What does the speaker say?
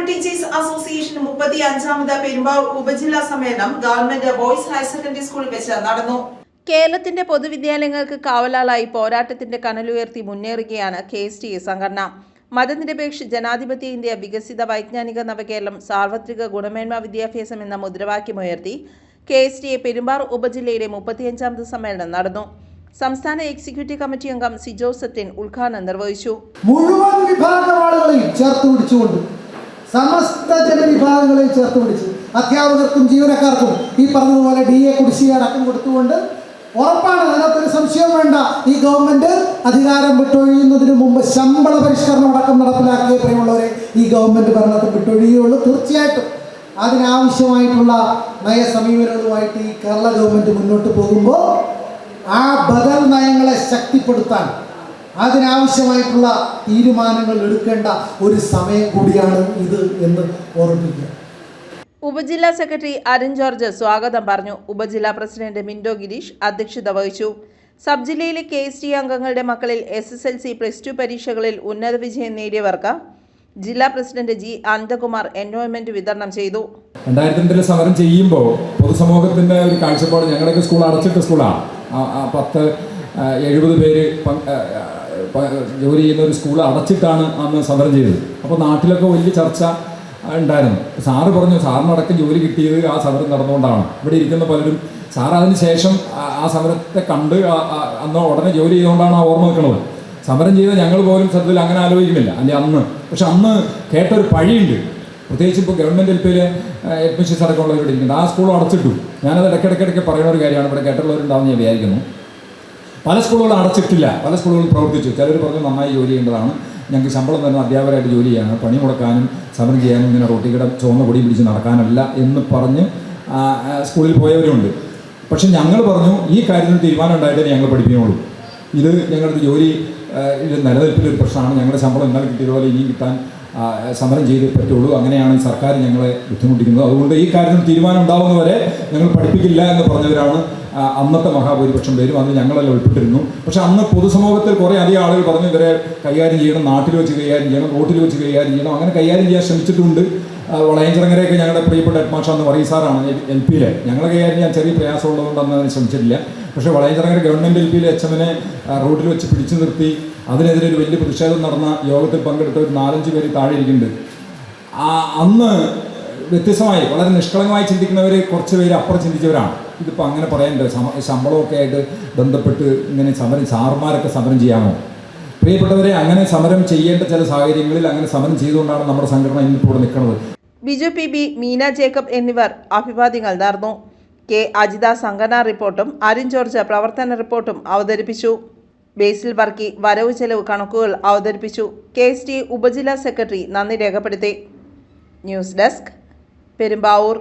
School teachers association മുപ്പത്തി അഞ്ചാമത് പെരുമ്പാവൂർ ഉപജില്ലാ സമ്മേളനം ഗവൺമെന്റ് ബോയ്സ് ഹയർ സെക്കൻഡറി സ്കൂളിൽ വെച്ച് നടന്നു. കേരളത്തിന്റെ പൊതുവിദ്യാലയങ്ങൾക്ക് കാവലാളായി പോരാട്ടത്തിന്റെ കനലുയർത്തി മുന്നേറുകയാണ് കെ എസ് ടി സംഘടന. മതനിരപേക്ഷ ജനാധിപത്യ ഇന്ത്യ വികസിത വൈജ്ഞാനിക നവകേരളം സാർവത്രിക ഗുണമേന്മ വിദ്യാഭ്യാസം എന്ന മുദ്രാവാക്യമുയർത്തി കെ എസ് ടി എ പെരുമ്പാർ ഉപജില്ലയുടെ മുപ്പത്തിയഞ്ചാമത് സമ്മേളനം നടന്നു. സംസ്ഥാന എക്സിക്യൂട്ടീവ് കമ്മിറ്റി അംഗം സിജോ സത്യൻ ഉദ്ഘാടനം നിർവഹിച്ചു. മുഴുവൻ വിഭാഗം ആളുകളെയും ചേർത്ത് പിടിച്ചുകൊണ്ട് സമസ്ത ജനവിഭാഗങ്ങളെ ചേർത്ത് പിടിച്ച് അധ്യാപകർക്കും ജീവനക്കാർക്കും ഈ പറഞ്ഞതുപോലെ ഡി എ കുടിശ്ശിക അടക്കം കൊടുത്തുകൊണ്ട് ഉറപ്പാണ് അതിനകത്തൊരു സംശയം വേണ്ട. ഈ ഗവൺമെന്റ് അധികാരം വിട്ടൊഴിയുന്നതിന് മുമ്പ് ശമ്പള പരിഷ്കരണം അടക്കം നടപ്പിലാക്കിയ പ്രിയമുള്ളവരെ ഈ ഗവൺമെന്റ് ഭരണത്തിൽ വിട്ടൊഴിയുള്ളൂ തീർച്ചയായിട്ടും. അതിനാവശ്യമായിട്ടുള്ള നയസമീപനങ്ങളുമായിട്ട് ഈ കേരള ഗവൺമെന്റ് മുന്നോട്ട് പോകുമ്പോൾ ആ ബദൽ നയങ്ങളെ ശക്തിപ്പെടുത്താൻ അതിനാവശ്യമായിട്ടുള്ള തീരുമാനങ്ങൾ എടുക്കേണ്ട ഒരു സമയം കൂടിയാണ് ഇത് എന്ന് ഓർമ്മിക്കുക. ഉപജില്ലാ സെക്രട്ടറി അരുൺ ജോർജ് സ്വാഗതം പറഞ്ഞു. ഉപജില്ലാ പ്രസിഡന്റ് മിൻഡോ ഗിരീഷ് അധ്യക്ഷത വഹിച്ചു. സബ് ജില്ലയിലെ കെ എസ് ടി അംഗങ്ങളുടെ മക്കളിൽ S S L C plus two പരീക്ഷകളിൽ ഉന്നത വിജയം നേടിയവർക്ക് ജില്ലാ പ്രസിഡന്റ് ജി അനന്തകുമാർ എൻറോൾമെന്റ് വിതരണം ചെയ്തു. രണ്ടായിരത്തി രണ്ടിൽ സമരം ചെയ്യുമ്പോൾ പൊതുസമൂഹത്തിന്റെ ഒരു കാഴ്ചപ്പാട് ഞങ്ങളുടെയൊക്കെ സ്കൂൾ അടച്ചിട്ട സ്കൂളാണ് പത്ത് എഴുപത് പേര് ജോലി ചെയ്യുന്ന ഒരു സ്കൂൾ അടച്ചിട്ടാണ് അന്ന് സമരം ചെയ്തത്. അപ്പോൾ നാട്ടിലൊക്കെ വലിയ ചർച്ച ഉണ്ടായിരുന്നു. സാറ് പറഞ്ഞു സാറിനടക്കം ജോലി കിട്ടിയത് ആ സമരം നടന്നുകൊണ്ടാണ്. ഇവിടെ ഇരിക്കുന്ന പലരും സാർ അതിന് ശേഷം ആ- സമരത്തെ കണ്ട് അന്ന് ഉടനെ ജോലി ചെയ്തുകൊണ്ടാണ് ആ ഓർമ്മ നിൽക്കുന്നത് സമരം ചെയ്ത ഞങ്ങൾ പോലും സത്യത്തിൽ അങ്ങനെ ആലോചിക്കുന്നില്ല. അല്ലെ അന്ന്. പക്ഷെ അന്ന് കേട്ടൊരു പഴിയുണ്ട്. പ്രത്യേകിച്ച് ഇപ്പോൾ ഗവൺമെന്റ് എൽ പിയിലെ അഡ്മിഷൻസ് അടക്കമുള്ളവരോട് ഇരിക്കുന്നുണ്ട്. ആ സ്കൂൾ അടച്ചിട്ടു. ഞാനത് ഇടയ്ക്കിടയ്ക്കിടയ്ക്ക് പറയുന്ന ഒരു കാര്യമാണ് ഇവിടെ കേട്ടുള്ളവരുണ്ടാവും ഞാൻ വിചാരിക്കുന്നു. പല സ്കൂളുകളും അടച്ചിട്ടില്ല. പല സ്കൂളുകളും പ്രവർത്തിച്ചു. ചിലർ പറഞ്ഞു നന്നായി ജോലി ചെയ്യേണ്ടതാണ്. ഞങ്ങൾക്ക് ശമ്പളം തരുന്ന അധ്യാപകരായിട്ട് ജോലി ചെയ്യാനും പണി മുടക്കാനും സമരം ചെയ്യാനും ഇങ്ങനെ റോട്ടിക്കട ചുവന്ന പൊടി പിടിച്ച് നടക്കാനല്ല എന്ന് പറഞ്ഞ് സ്കൂളിൽ പോയവരുണ്ട്. പക്ഷെ ഞങ്ങൾ പറഞ്ഞു ഈ കാര്യത്തിൽ തീരുമാനം ഉണ്ടായിട്ടേ ഞങ്ങൾ പഠിപ്പിക്കുള്ളൂ ഇത് ഞങ്ങളുടെ ജോലി ഇത് നിലനിൽപ്പിലൊരു പ്രശ്നമാണ്. ഞങ്ങളുടെ ശമ്പളം ഇന്നലെ കിട്ടിയതുപോലെ ഇനിയും കിട്ടാൻ സമരം ചെയ്തേ പറ്റുള്ളൂ. അങ്ങനെയാണ് സർക്കാർ ഞങ്ങളെ ബുദ്ധിമുട്ടിക്കുന്നത്. അതുകൊണ്ട് ഈ കാര്യത്തിൽ തീരുമാനം ഉണ്ടാവുന്നവരെ ഞങ്ങൾ പഠിപ്പിക്കില്ല എന്ന് പറഞ്ഞവരാണ് അന്നത്തെ മഹാഭൂരിപക്ഷം പേരും. അന്ന് ഞങ്ങളെല്ലാം ഉൾപ്പെട്ടിരുന്നു. പക്ഷെ അന്ന് പൊതുസമൂഹത്തിൽ കുറേ അധികം ആളുകൾ പറഞ്ഞു ഇവരെ കൈകാര്യം ചെയ്യണം നാട്ടിൽ വെച്ച് കൈകാര്യം ചെയ്യണം റോട്ടിൽ വെച്ച് കൈകാര്യം ചെയ്യണം. അങ്ങനെ കൈകാര്യം ചെയ്യാൻ ശ്രമിച്ചിട്ടുണ്ട്. വളയഞ്ചിറങ്ങരെയൊക്കെ ഞങ്ങളുടെ പ്രിയപ്പെട്ട ഹെഡ്മാഷ എന്ന് പറയും സാറാണ് എൽ പിയിലെ ഞങ്ങളെ കൈകാര്യം ചെയ്യാൻ ചെറിയ പ്രയാസമുള്ളതുകൊണ്ട് അന്ന് അതിന് ശ്രമിച്ചിട്ടില്ല. പക്ഷേ വളയഞ്ചിറങ്ങര ഗവൺമെന്റ് എൽ പിയിലെ എച്ച് എമ്മിനെ റോഡിൽ വെച്ച് പിടിച്ചു നിർത്തി. അതിനെതിരെ ഒരു വലിയ പ്രതിഷേധം നടന്ന യോഗത്തിൽ പങ്കെടുത്ത ഒരു നാലഞ്ച് പേര് താഴെ ഇരിക്കുന്നുണ്ട്. അന്ന് വ്യത്യസ്തമായി വളരെ നിഷ്കളങ്കമായി ചിന്തിക്കുന്നവർ കുറച്ച് പേര് അപ്പുറം ചിന്തിച്ചവരാണ്. ഇതിപ്പോൾ അങ്ങനെ പറയണ്ട? ശമ്പളമൊക്കെ ആയിട്ട് ബന്ധപ്പെട്ട് ഇങ്ങനെ സമരം സാർമാരൊക്കെ സമരം ചെയ്യാമോ? പ്രിയപ്പെട്ടവരെ അങ്ങനെ സമരം ചെയ്യേണ്ട ചില സാഹചര്യങ്ങളിൽ അങ്ങനെ സമരം ചെയ്തുകൊണ്ടാണ് നമ്മുടെ സംഘടന ഇന്നിപ്പോൾ നിൽക്കുന്നത്. ബിജു പി ബി മീന ജേക്കബ് എന്നിവർ അഭിവാദ്യങ്ങൾ നേർന്നു. കെ അജിത സംഘടനാ റിപ്പോർട്ടും അരുൺ ജോർജ് പ്രവർത്തന റിപ്പോർട്ടും അവതരിപ്പിച്ചു. ബേസിൽ വർക്കി വരവ് ചെലവ് കണക്കുകൾ അവതരിപ്പിച്ചു. കെ എസ് ടി ഉപജില്ലാ സെക്രട്ടറി നന്ദി രേഖപ്പെടുത്തി. News desk Perumbavoor.